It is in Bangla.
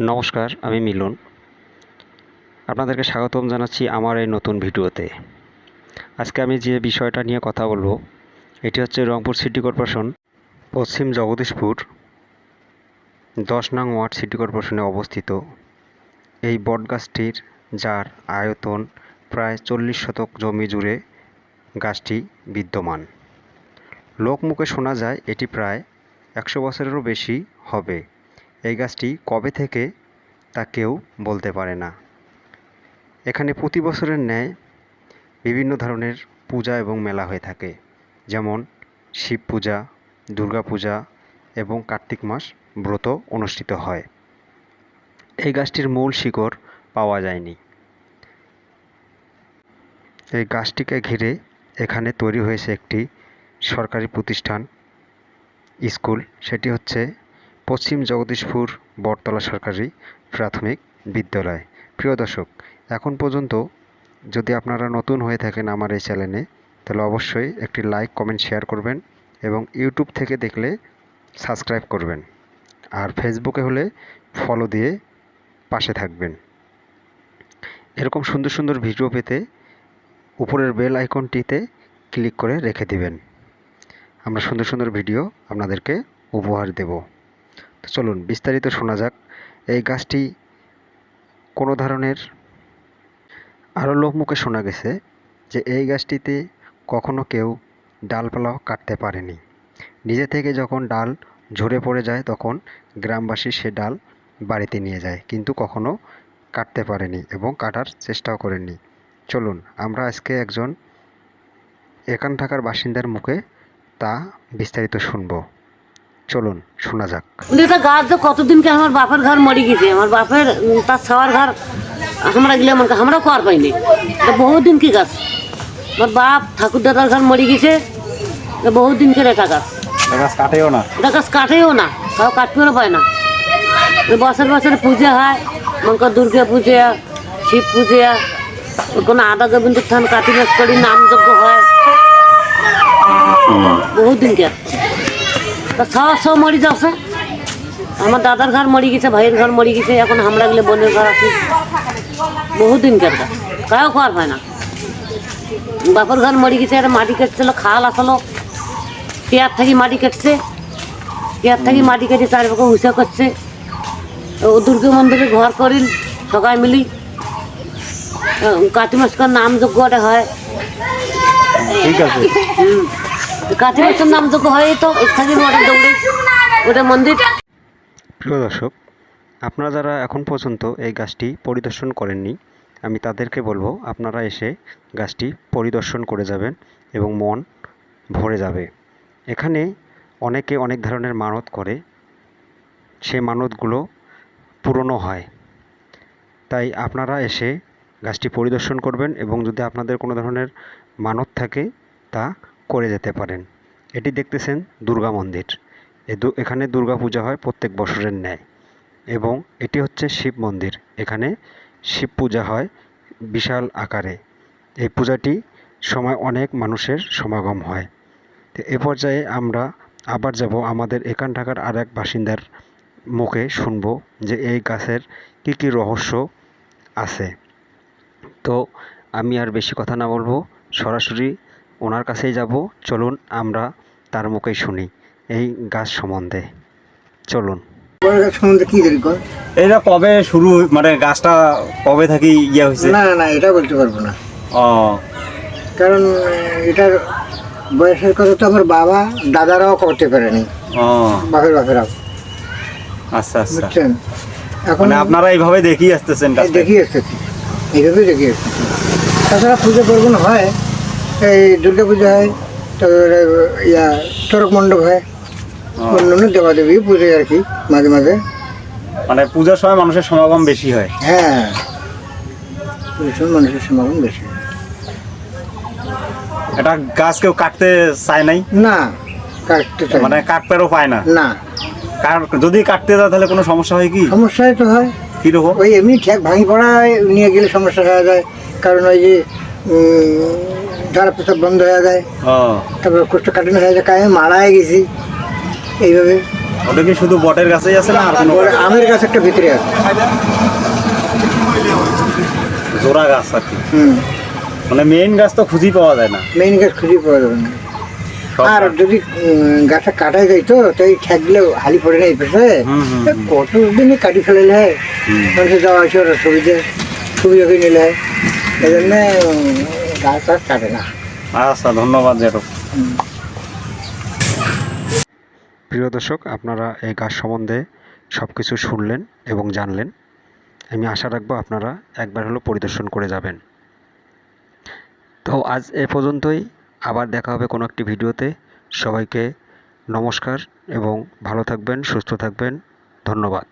নমস্কার, আমি মিলন। আপনাদেরকে স্বাগতম জানাচ্ছি আমার এই নতুন ভিডিওতে। আজকে আমি যে বিষয়টা নিয়ে কথা বলব, এটি হচ্ছে রংপুর সিটি কর্পোরেশন, পশ্চিম জগদীশপুর, দশ নং ওয়ার্ড সিটি কর্পোরেশনে অবস্থিত। এই বটগাছটির যার আয়তন প্রায় চল্লিশ শতক জমি জুড়ে গাছটি বিদ্যমান। লোকমুখে শোনা যায় এটি প্রায় একশো বছরেরও বেশি হবে। এই গাছটি কবে থেকে তা কেউ বলতে পারে না। এখানে প্রতি বছরের ন্যায় বিভিন্ন ধরনের পূজা এবং মেলা হয়ে থাকে। যেমন শিব পূজা, দুর্গা পূজা এবং কার্তিক মাস ব্রত অনুষ্ঠিত হয়। এই গাছটির মূল শিকড় পাওয়া যায়নি। এই গাছটিকে ঘিরে এখানে তৈরি হয়েছে একটি সরকারি প্রতিষ্ঠান, স্কুল। সেটি হচ্ছে পশ্চিম জগদীশপুর বটতলা সরকারি প্রাথমিক বিদ্যালয়। প্রিয় দর্শক, এখন পর্যন্ত যদি আপনারা নতুন হয়ে থাকেন আমার এই চ্যানেলে, তাহলে অবশ্যই একটি লাইক, কমেন্ট, শেয়ার করবেন এবং ইউটিউব থেকে দেখলে সাবস্ক্রাইব করবেন। আর ফেসবুকে হলে ফলো দিয়ে পাশে থাকবেন। এরকম সুন্দর সুন্দর ভিডিও পেতে উপরের বেল আইকনটিতে ক্লিক করে রেখে দিবেন। আমরা সুন্দর সুন্দর ভিডিও আপনাদেরকে উপহার দেব। চলুন বিস্তারিত শোনা যাক। এই গাছটি কোনো ধরনের আরও লোকমুখে শোনা গেছে যে এই গাছটিতে কখনো কেউ ডালপালাও কাটতে পারেনি। নিজে থেকে যখন ডাল ঝরে পড়ে যায়, তখন গ্রামবাসী সে ডাল বাড়িতে নিয়ে যায়, কিন্তু কখনো কাটতে পারেনি এবং কাটার চেষ্টাও করেনি চলুন, আমরা আজকে একজন এখান থাকার বাসিন্দার মুখে তা বিস্তারিত শুনব। চলুন শোনা যাক। এটা গাছ তো কতদিনকে আমার বাপের ঘর মরি গেছে? আমার বাপের তার ছাওয়ার ঘর আমরা গেলে আমার আমরাও কর পাইনি। এটা বহুত দিন কি গাছ? আমার বাপ ঠাকুর দাদার ঘর মরি গেছে। এটা বহুত দিনকে এটা গাছ। গাছ কাটেও না। এটা গাছ কাটেও না কাউ কাটতেও পায় না। বছর বছর পূজা হয় মনে দুর্গা পূজা শিব পূজা কোনো আদা গোবিন্দ থান কাটি করি নামযজ্ঞ হয়। বহুত সব মরি যাচ্ছে আমার দাদার ঘর মরি গেছে ভাইয়ের ঘর মরি গেছে এখন আমরা গেলে বোনের ঘর আছি। বহু দিন কেটে কাউ খাওয়ার হয় না। বাপর ঘর মরি গেছে একটা মাটি কেটছিল খাল আসলো। পেয়ার থাকি মাটি কেটছে। পেয়ার থাকি মাটি কেটে চারিপাকে হুসা করছে। ও দুর্গা মন্দিরে ঘর করিল সবাই মিলি। কাতি মাসকার নাম যজ্ঞটা হয়। ঠিক আছে। হুম। নাম হয়, তো দৌড়ে ওটা মন্দির। প্রিয় দর্শক, আপনারা যারা এখন পর্যন্ত এই গাছটি পরিদর্শন করেননি, আমি তাদেরকে বলব, আপনারা এসে গাছটি পরিদর্শন করে যাবেন এবং মন ভরে যাবে। এখানে অনেকে অনেক ধরনের মানত করে, সে মানতগুলো পূরণও হয়। তাই আপনারা এসে গাছটি পরিদর্শন করবেন এবং যদি আপনাদের কোনো ধরনের মানত থাকে, তা করে যেতে পারেন। এটি দেখতেছেন দুর্গা মন্দির। এখানে দুর্গা পূজা হয় প্রত্যেক বছরের ন্যায়। এবং এটি হচ্ছে শিব মন্দির। এখানে শিব পূজা হয় বিশাল আকারে। এই পূজাটি সময় অনেক মানুষের সমাগম হয়। তো এ পর্যায়ে আমরা আবার যাব আমাদের এখান ঢাকার আর এক বাসিন্দার মুখে শুনব যে এই গাছের কী কী রহস্য আছে। তো আমি আর বেশি কথা না বলব। সরাসরি ওনার কাছেই যাব। চলুন আমরা তার মুখেই শুনি। এই গাছ সম্বন্ধে। চলুন। সম্বন্ধে কি দেরি এটা কবে শুরু মানে গাছটা কবে থেকে ইয়ে হয়েছে না না এটা বলতে পারব না। ও। কারণ এটার বয়সের কথা তো আমার বাবা দাদারাও করতে পারেনি। ও। বাপের বাপেরাও। আচ্ছা আচ্ছা। বুঝছেন? এখন মানে আপনারা এইভাবে দেখি আসতেছেন দেখি এসেছি। এইভাবে দেখি এসেছি। তাছাড়া পুজো পার্বণ হয়। এই দুর্গা পুজো হয় তারপরে ইয়া চরক মণ্ডপ হয়। ও, অন্যান্য দেবাদেবী পুজো আর কি মাঝে মাঝে। মানে পূজার সময় মানুষের সমাগম বেশি হয়। হ্যাঁ। পুজোর মানুষের সমাগম বেশি এটা গাছ কেউ কাটতে চায় নাই? না কাটতে চাই মানে কাটতেও পায় না? না। কার- যদি কাটতে যায় তাহলে কোনো সমস্যা হয় কি? সমস্যাই তো হয়। কীরকম? ওই এমনি ঠেক ভাঙি পড়ায় নিয়ে গেলে সমস্যা হয়ে যায়। কারণ ওই যে ধারা পেশাব বন্ধ হয়ে যায়। ও তারপরে কোষ্ঠ কাটানো হয়ে যায় কায়ে মারাই গেছি। এইভাবে। ওটা কি শুধু বটের গাছেই আছে না আর কোনো আমের গাছ একটা ভিতরে আছে। জোড়া গাছ আর কি। মানে মেইন গাছ তো খুঁজেই পাওয়া যায় না। মেইন গাছ খুঁজে পাওয়া যাবে না। আর যদি গাছটা কাটা যায় তো তাই ঠেকলে হালি পড়ে না এই পেশে। হুম। কাটি ফেলে হয়। মানুষের যাওয়া আসে ওরা সুবিধা সুবিধা করে নিলে হয় এই জন্য আচ্ছা ধন্যবাদ, জেঠু। প্রিয় দর্শক, আপনারা এই গাছ সম্বন্ধে সব কিছু শুনলেন এবং জানলেন। আমি আশা রাখব আপনারা একবার হলো পরিদর্শন করে যাবেন। তো আজ এ পর্যন্তই। আবার দেখা হবে কোনো একটি ভিডিওতে। সবাইকে নমস্কার এবং ভালো থাকবেন, সুস্থ থাকবেন। ধন্যবাদ।